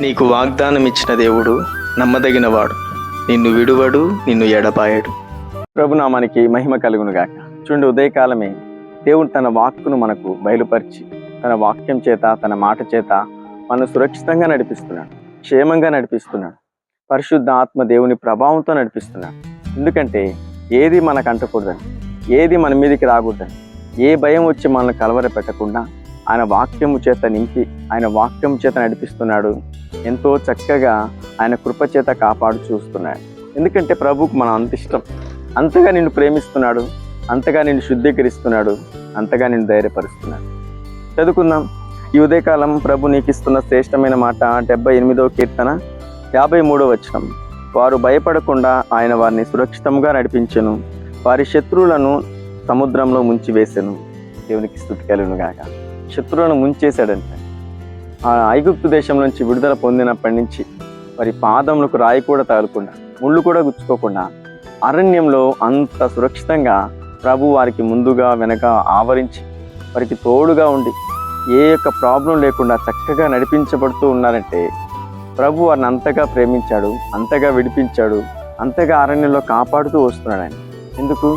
నీకు వాగ్దానం ఇచ్చిన దేవుడు నమ్మదగినవాడు. నిన్ను విడువడు నిన్ను ఎడపాయడు ప్రభునామానికి మహిమ కలుగును గాక చూడండి ఉదయకాలమే దేవుడు తన వాక్కును మనకు బయలుపరిచి తన వాక్యం చేత తన మాట చేత మనం సురక్షితంగా నడిపిస్తున్నాడు క్షేమంగా నడిపిస్తున్నాడు పరిశుద్ధ ఆత్మ దేవుని ప్రభావంతో నడిపిస్తున్నాడు. ఎందుకంటే ఏది మనకు అంటకూడదని ఏది మన మీదకి రాకూడదని ఏ భయం వచ్చి మనల్ని కలవర పెట్టకుండా ఆయన వాక్యము చేత నింపి ఆయన వాక్యం చేత నడిపిస్తున్నాడు ఎంతో చక్కగా ఆయన కృపచేత కాపాడు చూస్తున్నాడు. ఎందుకంటే ప్రభుకు మనం అంత ఇష్టం. అంతగా నిన్ను ప్రేమిస్తున్నాడు. అంతగా నిన్ను శుద్ధీకరిస్తున్నాడు. అంతగా నిన్ను ధైర్యపరుస్తున్నాడు. చదువుకుందాం. ఈ ఉదయకాలం ప్రభు నీకు ఇస్తున్న శ్రేష్టమైన మాట డెబ్బై ఎనిమిదవ కీర్తన యాభై మూడో వచనం. వారు భయపడకుండా ఆయన వారిని సురక్షితంగా నడిపించెను. వారి శత్రువులను సముద్రంలో ముంచి వేసెను దేవునికి స్థుతి కలుగును గాక శత్రువులను ముంచేశాడంటే. ఆ ఐగుప్తు దేశం నుంచి విడుదల పొందినప్పటి నుంచి మరి పాదములకు రాయి కూడా తగలకుండా ముళ్ళు కూడా గుచ్చుకోకుండా అరణ్యంలో అంత సురక్షితంగా ప్రభు వారికి ముందుగా వెనక ఆవరించి వారికి తోడుగా ఉండి ఏ యొక్క ప్రాబ్లం లేకుండా చక్కగా నడిపించబడుతూ ఉన్నారంటే ప్రభు వారిని అంతగా ప్రేమించాడు అంతగా విడిపించాడు అంతగా అరణ్యంలో కాపాడుతూ వస్తున్నాడు ఆయన. ఎందుకు?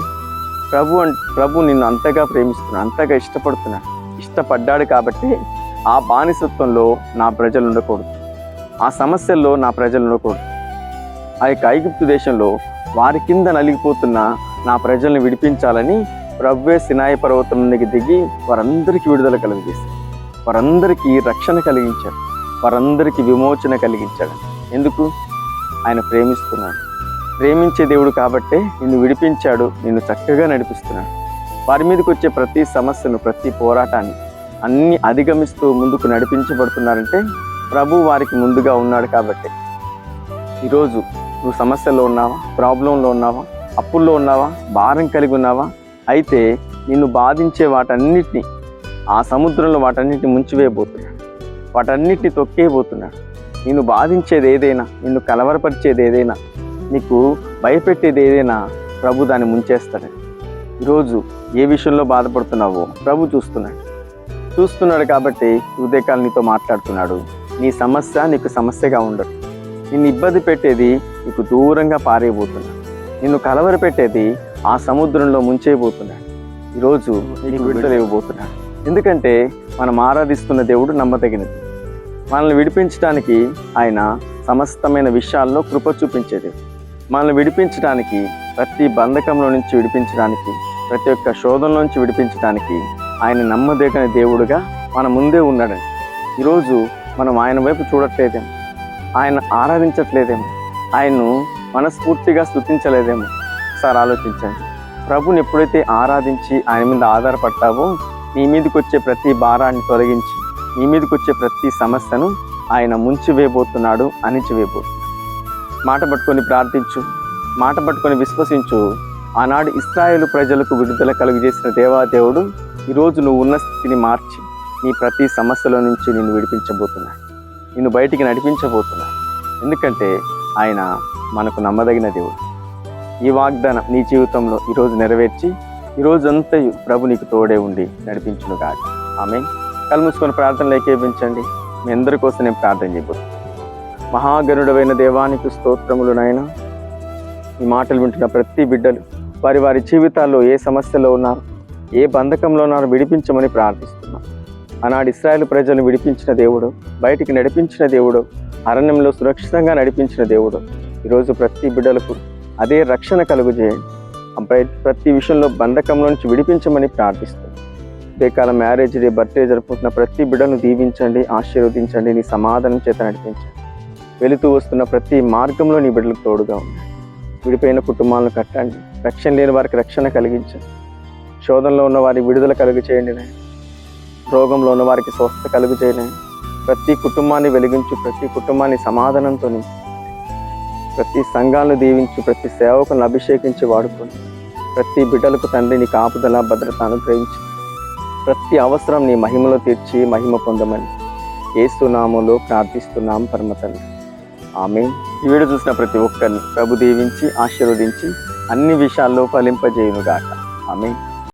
ప్రభు ప్రభు నిన్ను అంతగా ప్రేమిస్తున్నాడు అంతగా ఇష్టపడుతున్నాడు ఇష్టపడ్డాడు కాబట్టి ఆ బానిసత్వంలో నా ప్రజలు ఉండకూడదు. ఆ సమస్యల్లో నా ప్రజలు ఉండకూడదు. ఆ యొక్క ఐగుప్తు దేశంలో వారి కింద నలిగిపోతున్న నా ప్రజల్ని విడిపించాలని ప్రవ్వే సినాయి పర్వతం నుండికి దిగి వారందరికీ విడుదల కలిగజేశాడు వారందరికీ రక్షణ కలిగించాడు. వారందరికీ విమోచన కలిగించాడు. ఎందుకు? ఆయన ప్రేమిస్తున్నాడు. ప్రేమించే దేవుడు కాబట్టే నిన్ను విడిపించాడు నిన్ను చక్కగా నడిపిస్తున్నాడు. వారి మీదకి వచ్చే ప్రతి సమస్యను ప్రతి పోరాటాన్ని అన్ని అధిగమిస్తూ ముందుకు నడిపించబడుతున్నారంటే ప్రభు వారికి ముందుగా ఉన్నాడు కాబట్టి. ఈరోజు నువ్వు సమస్యల్లో ఉన్నావా? ప్రాబ్లంలో ఉన్నావా? అప్పుల్లో ఉన్నావా? భారం కలిగి ఉన్నావా? అయితే నిన్ను బాధించే వాటన్నిటిని ఆ సముద్రంలో వాటన్నిటిని ముంచివేయబోతున్నాడు. వాటన్నిటిని తొక్కేయబోతున్నాడు. నిన్ను బాధించేది ఏదైనా నిన్ను కలవరపరిచేది ఏదైనా నీకు భయపెట్టేది ఏదైనా ప్రభు దాన్ని ముంచేస్తాడు. ఈరోజు ఏ విషయంలో బాధపడుతున్నావో ప్రభు చూస్తున్నాడు. చూస్తున్నాడు కాబట్టి ఉదయకాలు నీతో మాట్లాడుతున్నాడు. నీ సమస్య నీకు సమస్యగా ఉండదు. నిన్ను ఇబ్బంది పెట్టేది నీకు దూరంగా పారేయబోతున్నాడు నిన్ను కలవర పెట్టేది ఆ సముద్రంలో ముంచేయబోతున్నాడు ఈరోజు నీకు విడుదల ఇవ్వబోతున్నాడు ఎందుకంటే మనం ఆరాధిస్తున్న దేవుడు నమ్మదగినది. మనల్ని విడిపించడానికి ఆయన సమస్తమైన విషయాల్లో కృప చూపించేది. మనల్ని విడిపించడానికి ప్రతి బంధకంలో నుంచి విడిపించడానికి ప్రతి ఒక్క శోధంలో నుంచి విడిపించడానికి ఆయన నమ్మదగిన దేవుడుగా మన ముందే ఉన్నాడండి ఈరోజు మనం ఆయన వైపు చూడట్లేదేమో. ఆయన ఆరాధించట్లేదేమో. ఆయన్ను మనస్ఫూర్తిగా స్థుతించలేదేమో సార్ ఆలోచించండి. ప్రభుని ఎప్పుడైతే ఆరాధించి ఆయన మీద ఆధారపడతావో నీ మీదకి వచ్చే ప్రతి భారాన్ని తొలగించి నీ మీదకి వచ్చే ప్రతి సమస్యను ఆయన ముంచివేయబోతున్నాడు అణిచివేయబోతున్నాడు. మాట పట్టుకొని ప్రార్థించు. మాట పట్టుకొని విశ్వసించు. ఆనాడు ఇస్రాయేల్ ప్రజలకు విడుదల కలుగజేసిన దేవాదేవుడు ఈరోజు నువ్వు ఉన్న స్థితిని మార్చి నీ ప్రతి సమస్యలో నుంచి నిన్ను విడిపించబోతున్నా నిన్ను బయటికి నడిపించబోతున్నా ఎందుకంటే ఆయన మనకు నమ్మదగిన దేవుడు. ఈ వాగ్దానం నీ జీవితంలో ఈరోజు నెరవేర్చి ఈ ప్రభు నీకు తోడే ఉండి నడిపించును కాక ఆమె కలుముసుకొని ప్రార్థనలు ఏకేపించండి మీ అందరి కోసం నేను ప్రార్థన చేయబోతున్నాను మహాగరుడమైన దేవానికి స్తోత్రములు నాయన. ఈ మాటలు వింటున్న ప్రతి బిడ్డలు వారి వారి జీవితాల్లో ఏ సమస్యలో ఉన్నారు? ఏ బంధకంలో నన్ను విడిపించమని ప్రార్థిస్తున్నాను ఆనాడు ఇస్రాయేల్ ప్రజలను విడిపించిన దేవుడు బయటికి నడిపించిన దేవుడు అరణ్యంలో సురక్షితంగా నడిపించిన దేవుడు ఈరోజు ప్రతి బిడ్డలకు అదే రక్షణ కలుగుజేయండి చేయండి ప్రతి- విషయంలో బంధకంలో నుంచి విడిపించమని ప్రార్థిస్తున్నాం. కాల మ్యారేజ్ డే బర్త్డే జరుపుకుంటున్న ప్రతి బిడ్డను దీవించండి ఆశీర్వదించండి నీ సమాధానం చేత నడిపించండి. వెళుతూ వస్తున్న ప్రతి మార్గంలో నీ బిడ్డలకు తోడుగా ఉండండి. విడిపోయిన కుటుంబాలను కట్టండి. రక్షణ లేని వారికి రక్షణ కలిగించండి. శోధనలో ఉన్న వారి విడుదల కలుగు చేయండి రోగంలో ఉన్న వారికి స్వస్థ కలుగు చేయండి ప్రతి కుటుంబాన్ని వెలిగించు ప్రతి కుటుంబాన్ని సమాధానంతో ప్రతి సంఘాలను దీవించు ప్రతి సేవకులను అభిషేకించి వాడుకొని ప్రతి బిడ్డలకు తండ్రిని కాపుదల భద్రత అనుగ్రహించి. ప్రతి అవసరం నీ మహిమలో తీర్చి మహిమ పొందమని ఏసునామంలో ప్రార్థిస్తున్నాం పరమ తండ్రి ఆమె ఈ వీడియో చూసిన ప్రతి ఒక్కరిని ప్రభు దీవించి ఆశీర్వదించి అన్ని విషయాల్లో ఫలింపజేయునుగాక. ఆమె